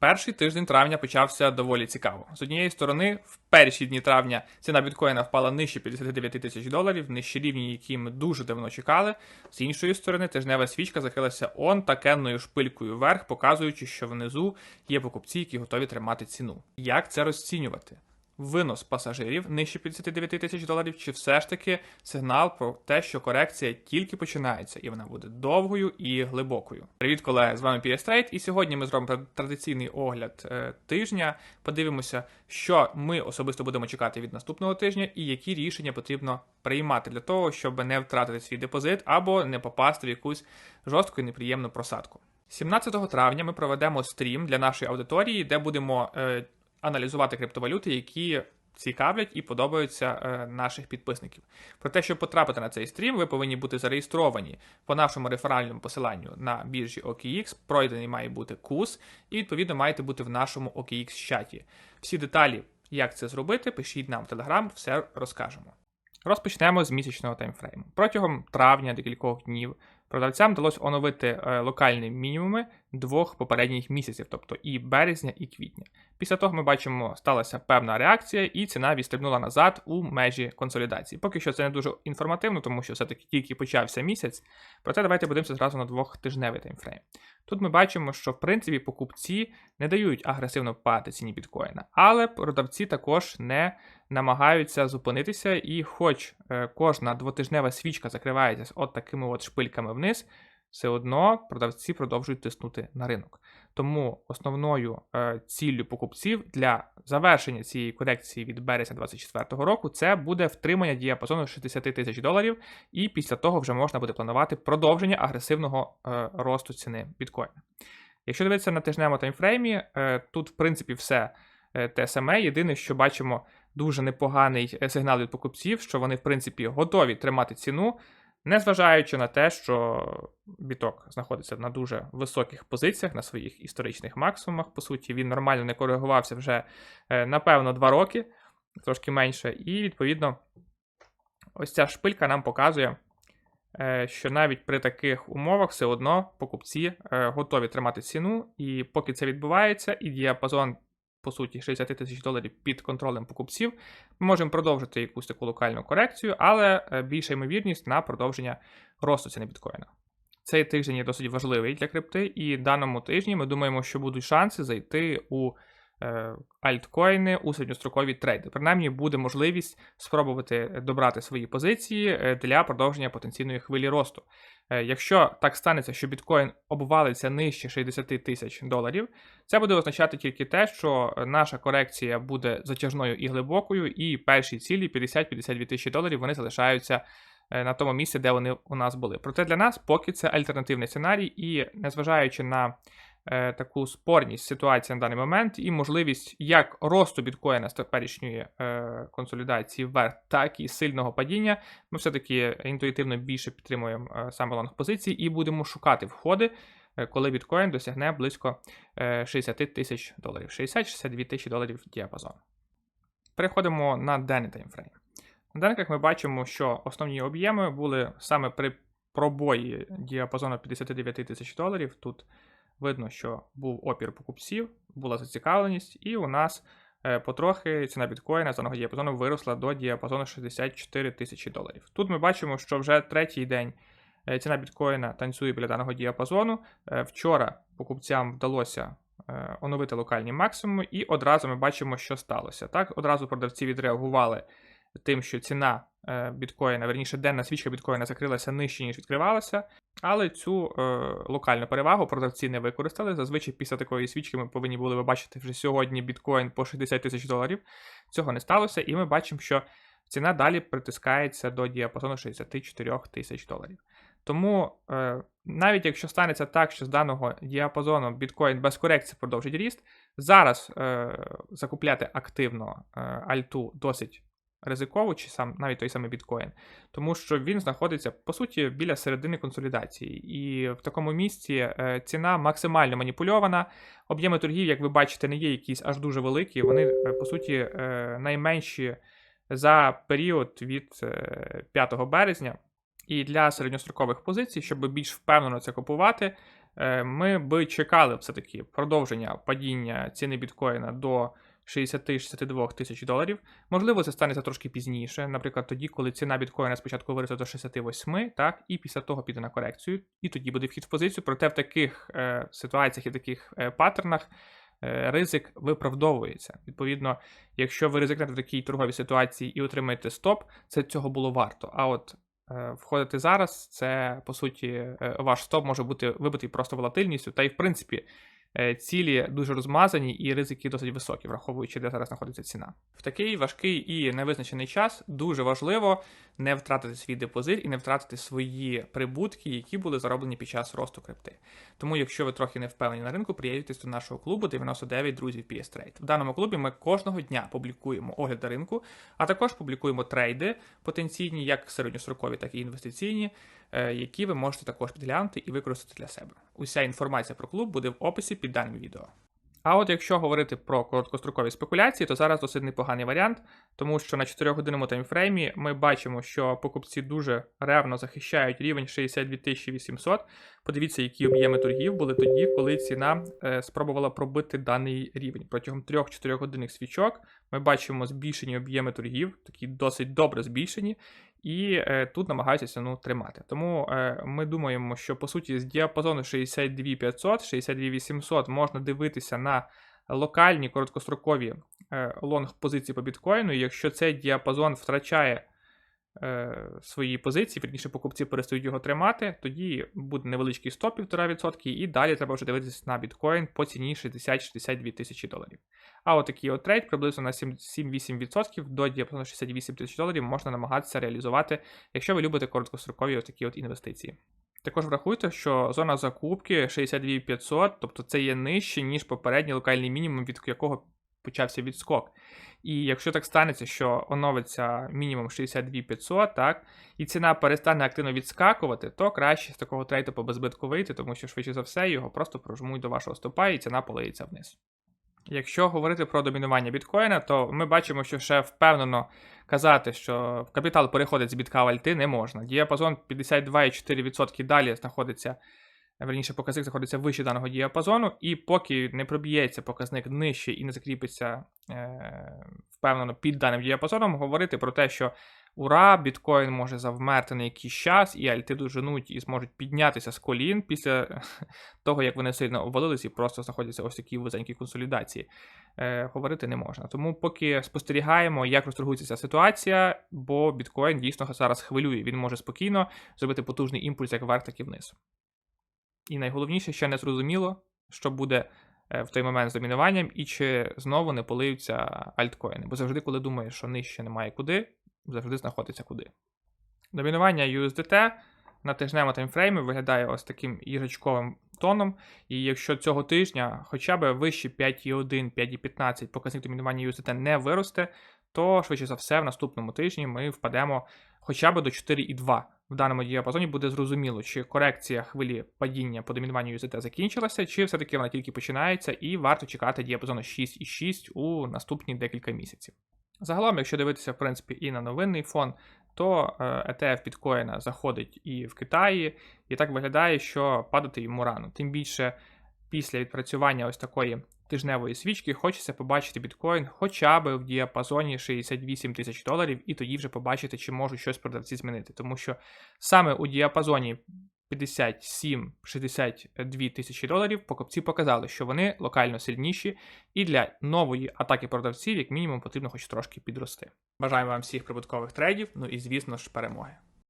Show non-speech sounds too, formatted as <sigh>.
Перший тиждень травня почався доволі цікаво. З однієї сторони, в перші дні травня ціна біткоїна впала нижче 59 тисяч доларів, нижче рівні, які ми дуже давно чекали. З іншої сторони, тижнева свічка закрилася он такенною шпилькою вверх, показуючи, що внизу є покупці, які готові тримати ціну. Як це розцінювати? Винос пасажирів нижче 59 тисяч доларів, чи все ж таки сигнал про те, що корекція тільки починається, і вона буде довгою і глибокою. Привіт, колеги! З вами Trade, і сьогодні ми зробимо традиційний огляд е, тижня. Подивимося, що ми особисто будемо чекати від наступного тижня, і які рішення потрібно приймати для того, щоб не втратити свій депозит або не попасти в якусь жорстку і неприємну просадку. 17 травня ми проведемо стрім для нашої аудиторії, де будемо е, аналізувати криптовалюти, які цікавлять і подобаються е, наших підписників. Про те, щоб потрапити на цей стрім, ви повинні бути зареєстровані по нашому реферальному посиланню на біржі OKX. Пройдений має бути курс, і відповідно маєте бути в нашому OKX чаті. Всі деталі, як це зробити, пишіть нам в Telegram, все розкажемо. Розпочнемо з місячного таймфрейму. Протягом травня декількох днів продавцям вдалося оновити е, локальні мінімуми двох попередніх місяців, тобто і березня, і квітня. Після того ми бачимо, сталася певна реакція, і ціна відстрибнула назад у межі консолідації. Поки що це не дуже інформативно, тому що все-таки тільки почався місяць. Проте давайте подивимося зразу на двохтижневий таймфрейм. Тут ми бачимо, що в принципі покупці не дають агресивно падати ціні біткоїна, але продавці також не намагаються зупинитися, і хоч е, кожна двотижнева свічка закривається от такими от шпильками вниз, все одно продавці продовжують тиснути на ринок. Тому основною е, ціллю покупців для завершення цієї корекції від березня 2024 року це буде втримання діапазону 60 тисяч доларів, і після того вже можна буде планувати продовження агресивного е, росту ціни біткоїна. Якщо дивитися на тижневому таймфреймі, е, тут в принципі все е, те саме. Єдине, що бачимо дуже непоганий е, сигнал від покупців, що вони в принципі готові тримати ціну. Незважаючи на те, що біток знаходиться на дуже високих позиціях, на своїх історичних максимумах, по суті, він нормально не коригувався вже, е, напевно, два роки, трошки менше. І, відповідно, ось ця шпилька нам показує, е, що навіть при таких умовах все одно покупці е, готові тримати ціну, і поки це відбувається, і діапазон, по суті, 60 тисяч доларів під контролем покупців, ми можемо продовжити якусь таку локальну корекцію, але е, більша ймовірність на продовження росту ціни біткоїна. Цей тиждень є досить важливий для крипти, і даному тижні ми думаємо, що будуть шанси зайти у альткоїни у середньострокові трейди. Принаймні буде можливість спробувати добрати свої позиції е, для продовження потенційної хвилі росту. Е, Якщо так станеться, що біткоін обвалиться нижче 60 тисяч доларів, це буде означати тільки те, що наша корекція буде затяжною і глибокою, і перші цілі 50-52 тисячі доларів вони залишаються е, на тому місці, де вони у нас були. Проте для нас поки це альтернативний сценарій, і незважаючи на е, таку спорність ситуації на даний момент і можливість як росту біткоїна з теперішньої е, консолідації вверх, так і сильного падіння, ми все-таки інтуїтивно більше підтримуємо е, саме лонг позиції і будемо шукати входи, е, коли біткоін досягне близько е, 60 тисяч доларів, 60-62 тисячі доларів діапазон. Переходимо на денний таймфрейм. На денниках ми бачимо, що основні об'єми були саме при пробої діапазону 59 тисяч доларів. Тут видно, що був опір покупців, була зацікавленість, і у нас е, потрохи ціна біткоїна з діапазону виросла до діапазону 64 тисячі доларів. Тут ми бачимо, що вже третій день е, ціна біткоїна танцює біля даного діапазону. Е, Вчора покупцям вдалося оновити локальні максимуми, і одразу ми бачимо, що сталося. Так, одразу продавці відреагували тим, що ціна біткоїна, верніше, денна свічка біткоїна закрилася нижче, ніж відкривалася. Але цю е, локальну перевагу продавці не використали. Зазвичай після такої свічки ми повинні були би бачити вже сьогодні біткоін по 60 тисяч доларів. Цього не сталося, і ми бачимо, що ціна далі притискається до діапазону 64 тисяч доларів. Тому е, навіть якщо станеться так, що з даного діапазону біткоін без корекції продовжить ріст, зараз е, закупляти активно е, альту досить ризиково, чи сам навіть той самий біткоін, тому що він знаходиться по суті біля середини консолідації, і в такому місці е, ціна максимально маніпульована. Об'єми торгів, як ви бачите, не є якісь аж дуже великі. Вони е, по суті е, найменші за період від е, 5 березня. І для середньострокових позицій, щоб більш впевнено це купувати, ми би чекали все-таки продовження падіння ціни біткоїна до 60-62 тисяч доларів. Можливо, це станеться трошки пізніше, наприклад, тоді, коли ціна біткоїна спочатку виросте до 68, так, і після того піде на корекцію, і тоді буде вхід в позицію. Проте в таких е, ситуаціях і таких е, паттернах е, ризик виправдовується. Відповідно, якщо ви ризикнете в такій торговій ситуації і отримаєте стоп, це цього було варто. А от е, входити зараз, це по суті е, ваш стоп може бути вибитий просто волатильністю, та й в принципі. Е, Цілі дуже розмазані і ризики досить високі, враховуючи, де зараз знаходиться ціна. В такий важкий і невизначений час дуже важливо не втратити свій депозит і не втратити свої прибутки, які були зароблені під час росту крипти. Тому, якщо ви трохи не впевнені на ринку, приєднуйтесь до нашого клубу 99 друзів PS Trade. В даному клубі ми кожного дня публікуємо огляди ринку, а також публікуємо трейди потенційні, як середньострокові, так і інвестиційні, які ви можете також підглянути і використати для себе. Уся інформація про клуб буде в описі під даним відео. А от якщо говорити про короткострокові спекуляції, то зараз досить непоганий варіант, тому що на 4-годинному таймфреймі ми бачимо, що покупці дуже ревно захищають рівень 62 800. Подивіться, які об'єми торгів були тоді, коли ціна е, спробувала пробити даний рівень. Протягом 3-4 годинних свічок ми бачимо збільшені об'єми торгів, такі досить добре збільшені, і е, тут намагаються ціну тримати. Тому е, ми думаємо, що по суті з діапазону 62500-62800 800 можна дивитися на локальні короткострокові е, лонг позиції по біткоїну. І якщо цей діапазон втрачає свої позиції, вірніше покупці перестають його тримати, тоді буде невеличкий стоп 1,5%, і далі треба вже дивитися на біткоін по ціні 60-62 тисячі доларів. А от такий от трейд приблизно на 7 7-8% до діапазону 68 тисяч доларів можна намагатися реалізувати, якщо ви любите короткострокові от такі от інвестиції. Також врахуйте, що зона закупки 62 500, тобто це є нижче, ніж попередній локальний мінімум, від якого почався відскок. І якщо так станеться, що оновиться мінімум 62 500, так, і ціна перестане активно відскакувати, то краще з такого трейду по безбитку вийти, тому що швидше за все його просто прожмуть до вашого стопа і ціна полиється вниз. Якщо говорити про домінування біткоїна, то ми бачимо, що ще впевнено казати, що капітал переходить з бітка в альти не можна. Діапазон 52,4% далі знаходиться, верніше показник знаходиться вище даного діапазону, і поки не проб'ється показник нижче і не закріпиться е, впевнено під даним діапазоном, говорити про те, що ура, біткоін може завмерти на якийсь час, і альти доженуть і зможуть піднятися з колін після <laughs> того, як вони сильно обвалились і просто знаходяться ось такі вузенькі консолідації. Е, говорити не можна. Тому поки спостерігаємо, як розторгується ця ситуація, бо біткоін дійсно зараз хвилює. Він може спокійно зробити потужний імпульс як вверх, так і вниз. І найголовніше, ще не зрозуміло, що буде е, в той момент з домінуванням, і чи знову не полиються альткоїни. Бо завжди, коли думаєш, що нижче немає куди, завжди знаходиться куди. Домінування USDT на тижневому таймфреймі виглядає ось таким їжачковим тоном. І якщо цього тижня хоча б вище 5,1, 5,15 показник домінування USDT не виросте, то швидше за все в наступному тижні ми впадемо хоча б до 4,2. В даному діапазоні буде зрозуміло, чи корекція хвилі падіння по домінуванню USDT закінчилася, чи все-таки вона тільки починається, і варто чекати діапазону 6,6 у наступні декілька місяців. Загалом, якщо дивитися, в принципі, і на новинний фон, то е, ETF біткоїна заходить і в Китаї, і так виглядає, що падати йому рано. Тим більше після відпрацювання ось такої тижневої свічки хочеться побачити біткоін хоча б в діапазоні 68 тисяч доларів, і тоді вже побачити, чи можуть щось продавці змінити. Тому що саме у діапазоні 57-62 тисячі доларів покупці показали, що вони локально сильніші, і для нової атаки продавців, як мінімум, потрібно хоч трошки підрости. Бажаємо вам всіх прибуткових трейдів, ну і звісно ж перемоги.